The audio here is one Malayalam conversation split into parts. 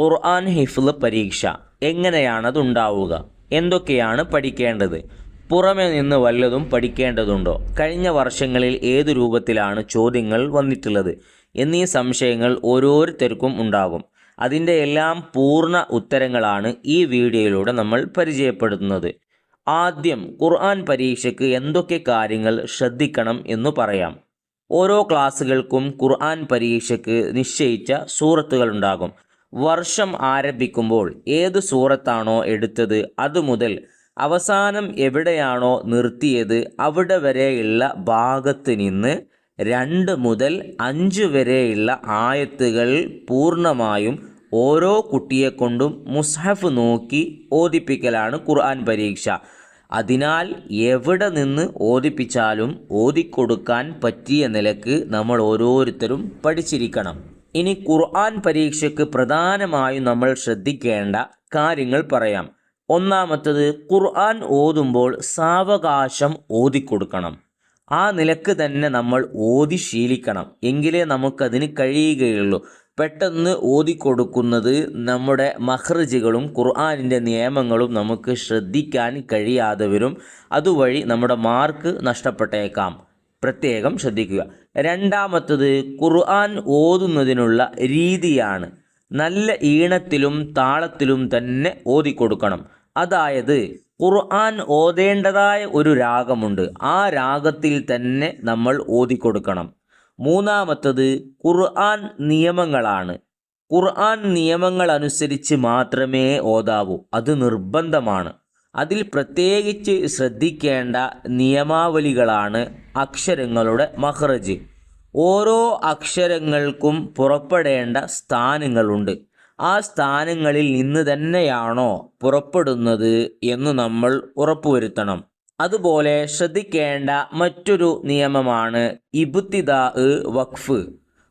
ഖുർആൻ ഹിഫ്ല് പരീക്ഷ. എങ്ങനെയാണത് ഉണ്ടാവുക എന്തൊക്കെയാണ് പഠിക്കേണ്ടത്? പുറമെ നിന്ന് വല്ലതും പഠിക്കേണ്ടതുണ്ടോ? കഴിഞ്ഞ വർഷങ്ങളിൽ ഏത് രൂപത്തിലാണ് ചോദ്യങ്ങൾ വന്നിട്ടുള്ളത്? എന്നീ സംശയങ്ങൾ ഓരോരുത്തർക്കും ഉണ്ടാകും. അതിന്റെ എല്ലാം പൂർണ ഉത്തരങ്ങളാണ് ഈ വീഡിയോയിലൂടെ നമ്മൾ പരിചയപ്പെടുത്തുന്നത്. ആദ്യം ഖുർആൻ പരീക്ഷയ്ക്ക് എന്തൊക്കെ കാര്യങ്ങൾ ശ്രദ്ധിക്കണം എന്ന് പറയാം. ഓരോ ക്ലാസ്സുകൾക്കും ഖുർആൻ പരീക്ഷയ്ക്ക് നിശ്ചയിച്ച സൂറത്തുകളുണ്ടാകും വർഷം ആരംഭിക്കുമ്പോൾ ഏത് സൂറത്താണോ എടുത്തത് അതുമുതൽ അവസാനം എവിടെയാണോ നിർത്തിയത് അവിടെ വരെയുള്ള ഭാഗത്ത് നിന്ന് രണ്ട് മുതൽ അഞ്ച് വരെയുള്ള ആയത്തുകൾ പൂർണമായും ഓരോ കുട്ടിയെക്കൊണ്ടും മുസ്ഹഫ് നോക്കി ഓദിപ്പിക്കലാണ് ഖുർആൻ പരീക്ഷ. അതിനാൽ എവിടെ നിന്ന് ഓദിപ്പിച്ചാലും ഓതിക്കൊടുക്കാൻ പറ്റിയ നിലയ്ക്ക് നമ്മൾ ഓരോരുത്തരും പഠിച്ചിരിക്കണം. ഇനി ഖുർആൻ പരീക്ഷയ്ക്ക് പ്രധാനമായും നമ്മൾ ശ്രദ്ധിക്കേണ്ട കാര്യങ്ങൾ പറയാം. ഒന്നാമത്തത് ഖുർആൻ ഓതുമ്പോൾ സാവകാശം ഓതിക്കൊടുക്കണം. ആ നിലയ്ക്ക് തന്നെ നമ്മൾ ഓതി ശീലിക്കണം. എങ്കിലേ നമുക്കതിന് കഴിയുകയുള്ളൂ. പെട്ടെന്ന് ഓതിക്കൊടുക്കുന്നത് നമ്മുടെ മഹ്റജുകളും ഖുർആാനിന്റെ നിയമങ്ങളും നമുക്ക് ശ്രദ്ധിക്കാൻ കഴിയാതെ വരും. അതുവഴി നമ്മുടെ മാർക്ക് നഷ്ടപ്പെട്ടേക്കാം. പ്രത്യേകം ശ്രദ്ധിക്കുക. രണ്ടാമത്തത് ഖുർആൻ ഓതുന്നതിനുള്ള രീതിയാണ്. നല്ല ഈണത്തിലും താളത്തിലും തന്നെ ഓതിക്കൊടുക്കണം. അതായത് ഖുർആൻ ഓതേണ്ടതായ ഒരു രാഗമുണ്ട്. ആ രാഗത്തിൽ തന്നെ നമ്മൾ ഓതിക്കൊടുക്കണം. മൂന്നാമത്തത് ഖുർആൻ നിയമങ്ങളാണ്. ഖുർആൻ നിയമങ്ങൾ അനുസരിച്ച് മാത്രമേ ഓതാവൂ. അത് നിർബന്ധമാണ്. അതിൽ പ്രത്യേകിച്ച് ശ്രദ്ധിക്കേണ്ട നിയമാവലികളാണ് അക്ഷരങ്ങളുടെ മഹ്റജ്. ഓരോ അക്ഷരങ്ങൾക്കും പുറപ്പെടേണ്ട സ്ഥാനങ്ങളുണ്ട്. ആ സ്ഥാനങ്ങളിൽ നിന്ന് തന്നെയാണോ പുറപ്പെടുന്നത് എന്ന് നമ്മൾ ഉറപ്പുവരുത്തണം. അതുപോലെ ശ്രദ്ധിക്കേണ്ട മറ്റൊരു നിയമമാണ് ഇബുത്തിദാ വഖഫ്.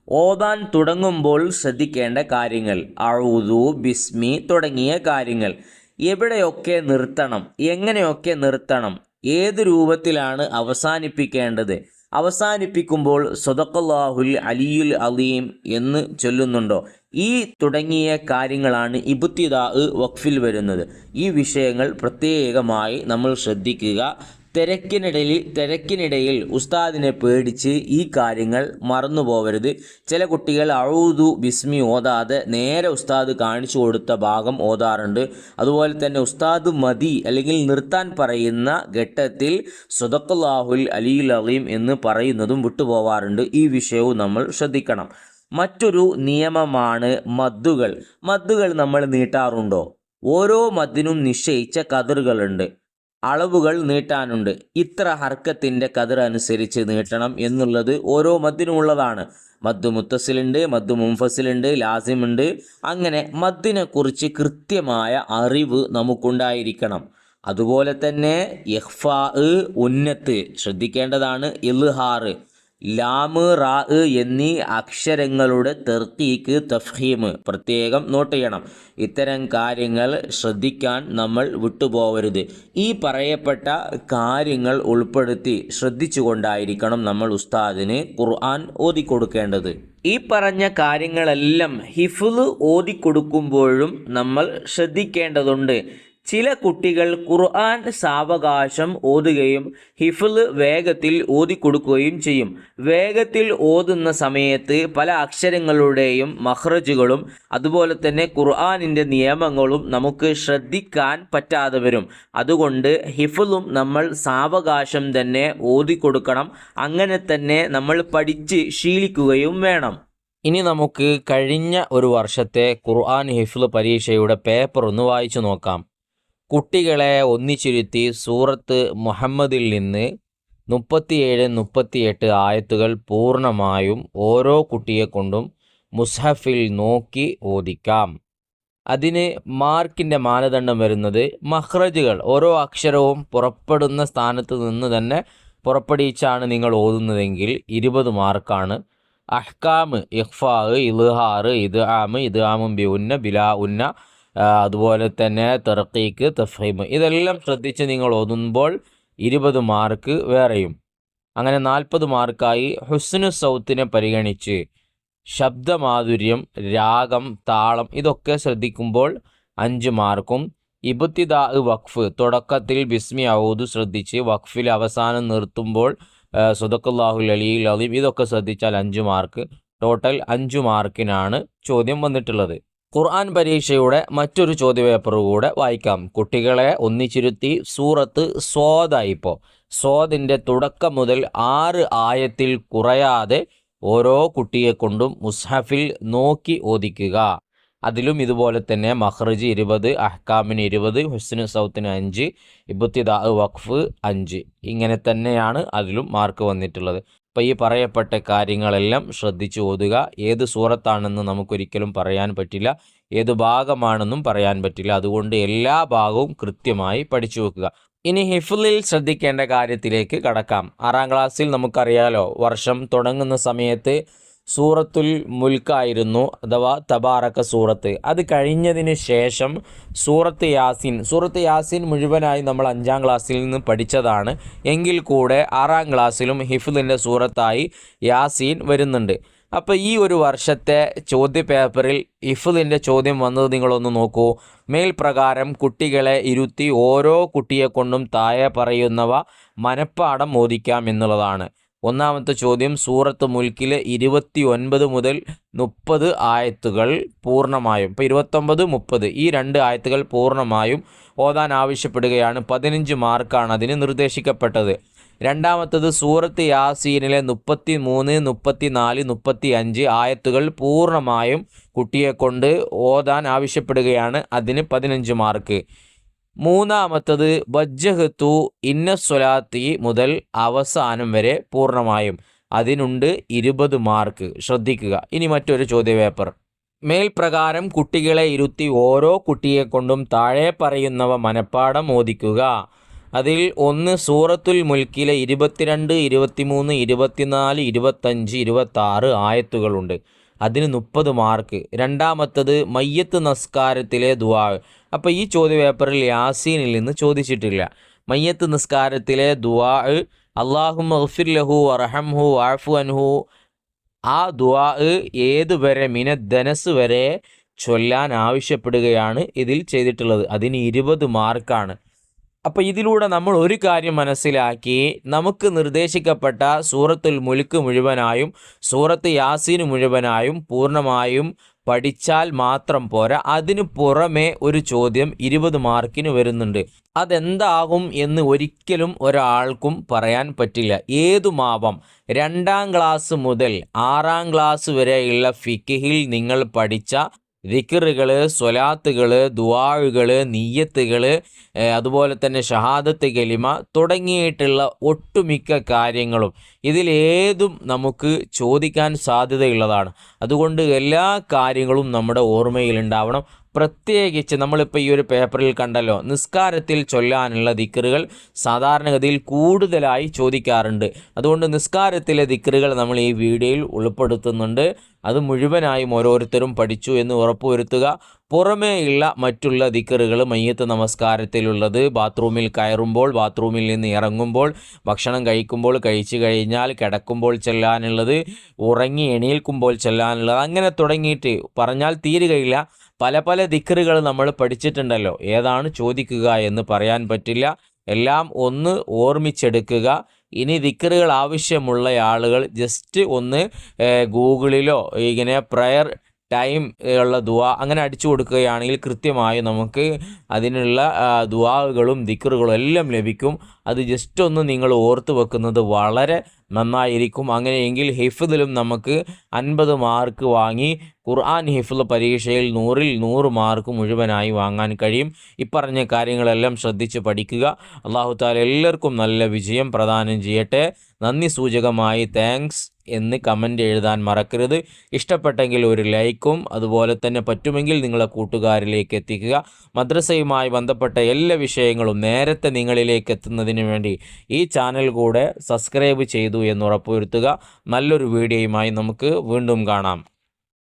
ഓതാൻ തുടങ്ങുമ്പോൾ ശ്രദ്ധിക്കേണ്ട കാര്യങ്ങൾ. അഴുതു ബിസ്മി തുടങ്ങിയ കാര്യങ്ങൾ. എവിടെയൊക്കെ നിർത്തണം എങ്ങനെയൊക്കെ നിർത്തണം ഏത് രൂപത്തിലാണ് അവസാനിപ്പിക്കേണ്ടത്? അവസാനിപ്പിക്കുമ്പോൾ സ്വതക്കല്ലാഹുൽ അലിയുൽ അലീം എന്ന് ചൊല്ലുന്നുണ്ടോ? ഈ തുടങ്ങിയ കാര്യങ്ങളാണ് ഇബുത്തിദാ വഖഫിൽ വരുന്നത്. ഈ വിഷയങ്ങൾ പ്രത്യേകമായി നമ്മൾ ശ്രദ്ധിക്കുക. തിരക്കിനിടയിൽ തിരക്കിനിടയിൽ ഉസ്താദിനെ പേടിച്ച് ഈ കാര്യങ്ങൾ മറന്നു പോവരുത്. ചില കുട്ടികൾ അഴുതു ബിസ്മി ഓതാതെ നേരെ ഉസ്താദ് കാണിച്ചു കൊടുത്ത ഭാഗം ഓതാറുണ്ട്. അതുപോലെ തന്നെ ഉസ്താദ് മതി അല്ലെങ്കിൽ നിർത്താൻ പറയുന്ന ഘട്ടത്തിൽ സുദക്കുലാഹുൽ അലിയുൽ അലീം എന്ന് പറയുന്നതും വിട്ടുപോവാറുണ്ട്. ഈ വിഷയവും നമ്മൾ ശ്രദ്ധിക്കണം. മറ്റൊരു നിയമമാണ് മദ്ദുകൾ. മദ്ദുകൾ നമ്മൾ നീട്ടാറുണ്ടോ? ഓരോ മദ്ദിനും നിശ്ചയിച്ച കതിറുകളുണ്ട്. അളവുകൾ നീട്ടാനുണ്ട്. ഇത്ര ഹർക്കത്തിന്റെ കതിർ അനുസരിച്ച് നീട്ടണം എന്നുള്ളത് ഓരോ മദ്ദിനുമുള്ളതാണ്. മദ്ദു മുത്തസിലുണ്ട് മദ്ദു മുംഫസിലുണ്ട് ലാസിമുണ്ട്. അങ്ങനെ മദ്ദിനെക്കുറിച്ച് കൃത്യമായ അറിവ് നമുക്കുണ്ടായിരിക്കണം. അതുപോലെ തന്നെ യഹ്ഫാ ഉന്നത്ത് ശ്രദ്ധിക്കേണ്ടതാണ് ഇൽഹാറ് ലാമ് റാ എന്നീ അക്ഷരങ്ങളുടെ തെർക്കീക്ക് തഫ്ഹീം പ്രത്യേകം നോട്ട് ചെയ്യണം. ഇത്തരം കാര്യങ്ങൾ ശ്രദ്ധിക്കാൻ നമ്മൾ വിട്ടുപോകരുത് ഈ പറയപ്പെട്ട കാര്യങ്ങൾ ഉൾപ്പെടുത്തി ശ്രദ്ധിച്ചുകൊണ്ടായിരിക്കണം നമ്മൾ ഉസ്താദിന് ഖുർആൻ ഓതിക്കൊടുക്കേണ്ടത്. ഈ പറഞ്ഞ കാര്യങ്ങളെല്ലാം ഹിഫുൽ ഓതിക്കൊടുക്കുമ്പോഴും നമ്മൾ ശ്രദ്ധിക്കേണ്ടതുണ്ട്. ചില കുട്ടികൾ ഖുർആൻ സാവകാശം ഓതുകയും ഹിഫിൾ വേഗത്തിൽ ഓതിക്കൊടുക്കുകയും ചെയ്യും. വേഗത്തിൽ ഓതുന്ന സമയത്ത് പല അക്ഷരങ്ങളുടെയും മഹ്റജുകളും അതുപോലെ തന്നെ ഖുർആാനിന്റെ നിയമങ്ങളും നമുക്ക് ശ്രദ്ധിക്കാൻ പറ്റാതെ വരും. അതുകൊണ്ട് ഹിഫിളും നമ്മൾ സാവകാശം തന്നെ ഓതിക്കൊടുക്കണം. അങ്ങനെ തന്നെ നമ്മൾ പഠിച്ച് ശീലിക്കുകയും വേണം. ഇനി നമുക്ക് കഴിഞ്ഞ ഒരു വർഷത്തെ ഖുർആൻ ഹിഫ്ല് പരീക്ഷയുടെ പേപ്പർ ഒന്ന് വായിച്ചു നോക്കാം. കുട്ടികളെ ഒന്നിച്ചിരുത്തി സൂറത്ത് മുഹമ്മദിൽ നിന്ന് മുപ്പത്തിയേഴ് മുപ്പത്തിയെട്ട് ആയത്തുകൾ പൂർണമായും ഓരോ കുട്ടിയെക്കൊണ്ടും മുസ്ഹഫിൽ നോക്കി ഓദിക്കാം അതിന് മാർക്കിന്റെ മാനദണ്ഡം വരുന്നത് മഹ്റജുകൾ ഓരോ അക്ഷരവും പുറപ്പെടുന്ന സ്ഥാനത്ത് നിന്ന് തന്നെ പുറപ്പെടുവിച്ചാണ് നിങ്ങൾ ഓതുന്നതെങ്കിൽ ഇരുപത് മാർക്കാണ്. അഹ്കാമ് ഇഖ്ഫാ ഇൽഹാർ ഇത് ആമ് ഇത് ആമും ബി ഉന്ന ബിലാ ഉന്ന അതുപോലെ തന്നെ തെറക്കീക്ക് തഫീം ഇതെല്ലാം ശ്രദ്ധിച്ച് നിങ്ങൾ ഓതുമ്പോൾ ഇരുപത് മാർക്ക് വേറെയും. അങ്ങനെ നാൽപ്പത് മാർക്കായി ഹുസ്നു സൗത്തിനെ പരിഗണിച്ച് ശബ്ദമാധുര്യം രാഗം താളം ഇതൊക്കെ ശ്രദ്ധിക്കുമ്പോൾ അഞ്ച് മാർക്കും. ഇബത്തിദാ വഖഫ്. തുടക്കത്തിൽ ബിസ്മി ഔദു ശ്രദ്ധിച്ച് വഖഫിൽ അവസാനം നിർത്തുമ്പോൾ സുദക്കുല്ലാഹുൽ അലിയിൽ അലീം ഇതൊക്കെ ശ്രദ്ധിച്ചാൽ അഞ്ച് മാർക്ക്. ടോട്ടൽ അഞ്ച് മാർക്കിനാണ് ചോദ്യം വന്നിട്ടുള്ളത്. ഖുർആൻ പരീക്ഷയുടെ മറ്റൊരു ചോദ്യപേപ്പർ കൂടെ വായിക്കാം. കുട്ടികളെ ഒന്നിച്ചിരുത്തി സൂറത്ത് സ്വാദായിപ്പോൾ സ്വാദിന്റെ തുടക്കം മുതൽ ആറ് ആയത്തിൽ കുറയാതെ ഓരോ കുട്ടിയെ കൊണ്ടും മുസ്ഹഫിൽ നോക്കി ഓദിക്കുക അതിലും ഇതുപോലെ തന്നെ മഹ്റജ് ഇരുപത് അഹ്കാമിന് ഇരുപത് ഹുസ്നു സൗത്തിന് അഞ്ച് ഇബുത്തിദാ വഖഫ് അഞ്ച്. ഇങ്ങനെ തന്നെയാണ് അതിലും മാർക്ക് വന്നിട്ടുള്ളത്. അപ്പോൾ ഈ പറയപ്പെട്ട കാര്യങ്ങളെല്ലാം ശ്രദ്ധിച്ചു ഓതുക. ഏത് സൂറത്താണെന്ന് നമുക്കൊരിക്കലും പറയാൻ പറ്റില്ല. ഏത് ഭാഗമാണെന്നും പറയാൻ പറ്റില്ല. അതുകൊണ്ട് എല്ലാ ഭാഗവും കൃത്യമായി പഠിച്ചു വെക്കുക. ഇനി ഹിഫുലിൽ ശ്രദ്ധിക്കേണ്ട കാര്യത്തിലേക്ക് കടക്കാം. ആറാം ക്ലാസ്സിൽ നമുക്കറിയാലോ വർഷം തുടങ്ങുന്ന സമയത്ത് സൂറത്തുൽ മുൽക്കായിരുന്നു അഥവാ തബാറക്ക സൂറത്ത്. അത് കഴിഞ്ഞതിന് ശേഷം സൂറത്ത് യാസിൻ. സൂറത്ത് യാസിൻ മുഴുവനായി നമ്മൾ അഞ്ചാം ക്ലാസ്സിൽ നിന്ന് പഠിച്ചതാണ്. എങ്കിൽ കൂടെ ആറാം ക്ലാസ്സിലും ഹിഫുദിന്റെ സൂറത്തായി യാസീൻ വരുന്നുണ്ട്. അപ്പോൾ ഈ ഒരു വർഷത്തെ ചോദ്യ പേപ്പറിൽ ഇഫുദിന്റെ ചോദ്യം വന്നത് നിങ്ങളൊന്ന് നോക്കൂ. മേൽപ്രകാരം കുട്ടികളെ ഇരുത്തി ഓരോ കുട്ടിയെ കൊണ്ടും താഴെ പറയുന്നവ മനപ്പാടം മോദിക്കാം എന്നുള്ളതാണ്. ഒന്നാമത്തെ ചോദ്യം സൂറത്ത് മുൽക്കിലെ ഇരുപത്തി ഒൻപത് മുതൽ മുപ്പത് ആയത്തുകൾ പൂർണമായും. ഇപ്പോൾ ഇരുപത്തൊമ്പത് മുപ്പത് ഈ രണ്ട് ആയത്തുകൾ പൂർണമായും ഓതാൻ ആവശ്യപ്പെടുകയാണ്. പതിനഞ്ച് മാർക്കാണ് അതിന് നിർദ്ദേശിക്കപ്പെട്ടത്. രണ്ടാമത്തത് സൂറത്ത് യാസീനിലെ മുപ്പത്തി മൂന്ന് മുപ്പത്തി നാല് മുപ്പത്തി അഞ്ച് ആയത്തുകൾ പൂർണമായും കുട്ടിയെ കൊണ്ട് ഓതാൻ ആവശ്യപ്പെടുകയാണ്. അതിന് പതിനഞ്ച് മാർക്ക്. മൂന്നാമത്തത് ബജ്ജഹത്തു ഇന്നസ്വലാത്തി മുതൽ അവസാനം വരെ പൂർണമായും. അതിനുണ്ട് ഇരുപത് മാർക്ക്. ശ്രദ്ധിക്കുക. ഇനി മറ്റൊരു ചോദ്യപേപ്പർ. മേൽപ്രകാരം കുട്ടികളെ ഇരുത്തി ഓരോ കുട്ടിയെ കൊണ്ടും താഴെ പറയുന്നവ മനപ്പാടം ഓദിക്കുക അതിൽ ഒന്ന് സൂറത്തുൽ മുൽക്കിലെ ഇരുപത്തിരണ്ട് ഇരുപത്തിമൂന്ന് ഇരുപത്തിനാല് ഇരുപത്തഞ്ച് ഇരുപത്താറ് ആയത്തുകളുണ്ട്. അതിന് മുപ്പത് മാർക്ക്. രണ്ടാമത്തത് മയ്യത്ത് നസ്കാരത്തിലെ ദുവാ അപ്പോൾ ഈ ചോദ്യ പേപ്പറിൽ യാസീനിൽ നിന്ന് ചോദിച്ചിട്ടില്ല. മയ്യത്ത് നിസ്കാരത്തിലെ ദുവാ അള്ളാഹു മഹ്ഫിർ ലഹു അറഹംഹു ആഫു അൻഹു ആ ദുവാ മിന ധനസ് വരെ ചൊല്ലാൻ ആവശ്യപ്പെടുകയാണ് ഇതിൽ ചെയ്തിട്ടുള്ളത്. അതിന് ഇരുപത് മാർക്കാണ്. അപ്പോൾ ഇതിലൂടെ നമ്മൾ ഒരു കാര്യം മനസ്സിലാക്കി. നമുക്ക് നിർദ്ദേശിക്കപ്പെട്ട സൂറത്തുൽ മുലുക്ക് മുഴുവനായും സൂറത്ത് യാസീൻ മുഴുവനായും പൂർണമായും പഠിച്ചാൽ മാത്രം പോരാ. അതിനു പുറമെ ഒരു ചോദ്യം ഇരുപത് മാർക്കിന് വരുന്നുണ്ട്. അതെന്താകും എന്ന് ഒരിക്കലും ഒരാൾക്കും പറയാൻ പറ്റില്ല. ഏതു ഏതുമാവാം? രണ്ടാം ക്ലാസ് മുതൽ ആറാം ക്ലാസ് വരെയുള്ള ഫിക്കിഹിൽ നിങ്ങൾ പഠിച്ച ദിക്കറുകൾ സ്വലാത്തുകൾ ദുവാഴുകൾ നീയത്തുകൾ അതുപോലെ തന്നെ ഷഹാദത്ത് കലിമ തുടങ്ങിയിട്ടുള്ള ഒട്ടുമിക്ക കാര്യങ്ങളും ഇതിലേതും നമുക്ക് ചോദിക്കാൻ സാധ്യതയുള്ളതാണ്. അതുകൊണ്ട് എല്ലാ കാര്യങ്ങളും നമ്മുടെ ഓർമ്മയിലുണ്ടാവണം പ്രത്യേകിച്ച് നമ്മളിപ്പോൾ ഈ ഒരു പേപ്പറിൽ കണ്ടല്ലോ നിസ്കാരത്തിൽ ചൊല്ലാനുള്ള ദിക്കറുകൾ സാധാരണഗതിയിൽ കൂടുതലായി ചോദിക്കാറുണ്ട്. അതുകൊണ്ട് നിസ്കാരത്തിലെ ദിക്കറുകൾ നമ്മൾ ഈ വീഡിയോയിൽ ഉൾപ്പെടുത്തുന്നുണ്ട്. അത് മുഴുവനായും ഓരോരുത്തരും പഠിച്ചു എന്ന് ഉറപ്പുവരുത്തുക. പുറമേയുള്ള മറ്റുള്ള ദിക്കറുകൾ മയ്യത്ത് നമസ്കാരത്തിലുള്ളത്. ബാത്റൂമിൽ കയറുമ്പോൾ ബാത്റൂമിൽ നിന്ന് ഇറങ്ങുമ്പോൾ ഭക്ഷണം കഴിക്കുമ്പോൾ കഴിച്ചു കഴിഞ്ഞാൽ കിടക്കുമ്പോൾ ചെല്ലാനുള്ളത് ഉറങ്ങി എണീൽക്കുമ്പോൾ ചെല്ലാനുള്ളത് അങ്ങനെ തുടങ്ങിയിട്ട് പറഞ്ഞാൽ തീരുകയില്ല. പല പല ദിക്കറുകൾ നമ്മൾ പഠിച്ചിട്ടുണ്ടല്ലോ. ഏതാണ് ചോദിക്കുക എന്ന് പറയാൻ പറ്റില്ല. എല്ലാം ഒന്ന് ഓർമ്മിച്ചെടുക്കുക. ഇനി ദിക്കറുകൾ ആവശ്യമുള്ള ആളുകൾ ജസ്റ്റ് ഒന്ന് ഗൂഗിളിലോ ഇങ്ങനെ പ്രയർ ടൈം ഉള്ള ദുവ അങ്ങനെ അടിച്ചു കൊടുക്കുകയാണെങ്കിൽ കൃത്യമായി നമുക്ക് അതിനുള്ള ദുവാകളും ദിക്കറുകളും എല്ലാം ലഭിക്കും. അത് ജസ്റ്റ് ഒന്ന് നിങ്ങൾ ഓർത്ത് വെക്കുന്നത് വളരെ നന്നായിരിക്കും. അങ്ങനെയെങ്കിൽ ഹിഫിദിലും നമുക്ക് അൻപത് മാർക്ക് വാങ്ങി ഖുർആൻ ഹിഫിൽ പരീക്ഷയിൽ നൂറിൽ നൂറ് മാർക്ക് മുഴുവനായി വാങ്ങാൻ കഴിയും. ഇപ്പറഞ്ഞ കാര്യങ്ങളെല്ലാം ശ്രദ്ധിച്ച് പഠിക്കുക. അള്ളാഹു താല എല്ലാവർക്കും നല്ല വിജയം പ്രദാനം ചെയ്യട്ടെ. നന്ദി സൂചകമായി. താങ്ക്സ്. എന്ന് കമന്റ് എഴുതാൻ മറക്കരുത്. ഇഷ്ടപ്പെട്ടെങ്കിൽ ഒരു ലൈക്കും അതുപോലെ തന്നെ പറ്റുമെങ്കിൽ നിങ്ങളെ കൂട്ടുകാരിലേക്ക് എത്തിക്കുക. മദ്രസയുമായി ബന്ധപ്പെട്ട എല്ലാ വിഷയങ്ങളും നേരത്തെ നിങ്ങളിലേക്ക് എത്തുന്നതിന് വേണ്ടി ഈ ചാനൽ കൂടെ സബ്സ്ക്രൈബ് ചെയ്തു എന്ന് ഉറപ്പുവരുത്തുക. നല്ലൊരു വീഡിയോയുമായി നമുക്ക് വീണ്ടും കാണാം.